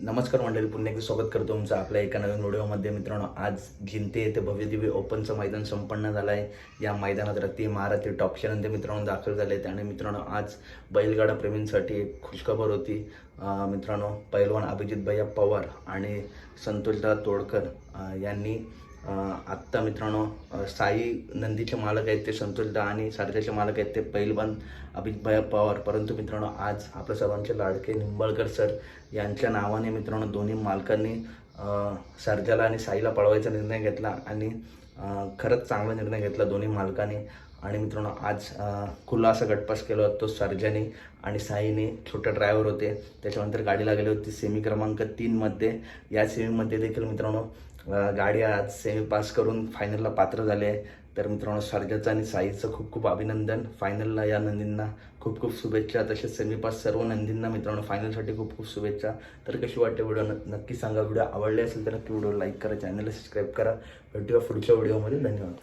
नमस्कार मंडळी पुन्हा एकदा स्वागत करतो तुमचं आपल्या एका नवीन व्हिडिओमध्ये. मित्रांनो आज जिंते येथे भव्यदिव्य ओपनचं मैदान संपन्न झालं आहे या मैदानात रत्ती महाराती टॉपशनंतर मित्रांनो दाखल झाले आहेत आणि मित्रांनो आज बैलगाडा प्रेमींसाठी एक खुशखबर होती. मित्रांनो पैलवान अभिजित भैया पवार आणि संतोषदा तोडकर यांनी आत्ता मित्रांनो साई नंदीचे मालक आहेत ते संतोषदा आणि सारथ्याचे मालक आहेत ते पैलवान अभिजित भैया पवार. परंतु मित्रांनो आज आपल्या सर्वांचे लाडके निंबाळकर सर यांच्या नावाने मित्रांनो दोन्ही मालकांनी सरजाला आणि साईला पळवायचा निर्णय घेतला आणि खरंच चांगला निर्णय घेतला दोन्ही मालकाने. आणि मित्रांनो आज अं, खुला असा गटपास केला होता तो सर्जाने आणि साईने. छोटे ड्रायव्हर होते. त्याच्यानंतर गाडी लागली होती सेमी क्रमांक तीनमध्ये या सेमीमध्ये देखील मित्रांनो गाडी आज सेमी पास करून फायनलला पात्र झाले तर मित्रांनो सर्जाचं आणि साईचं खूप खूप अभिनंदन. फायनलला या नंदींना खूप खूप शुभेच्छा. तसेच सेमीपास सर्व नंदींना मित्रांनो फायनलसाठी खूप खूप शुभेच्छा. तर कशी वाटते व्हिडिओ? नक्की सांगा. व्हिडिओ आवडले असेल तर नक्की व्हिडिओ लाईक करा चॅनलला सबस्क्राईब करा. भेटूया पुढच्या व्हिडिओमध्ये धन्यवाद.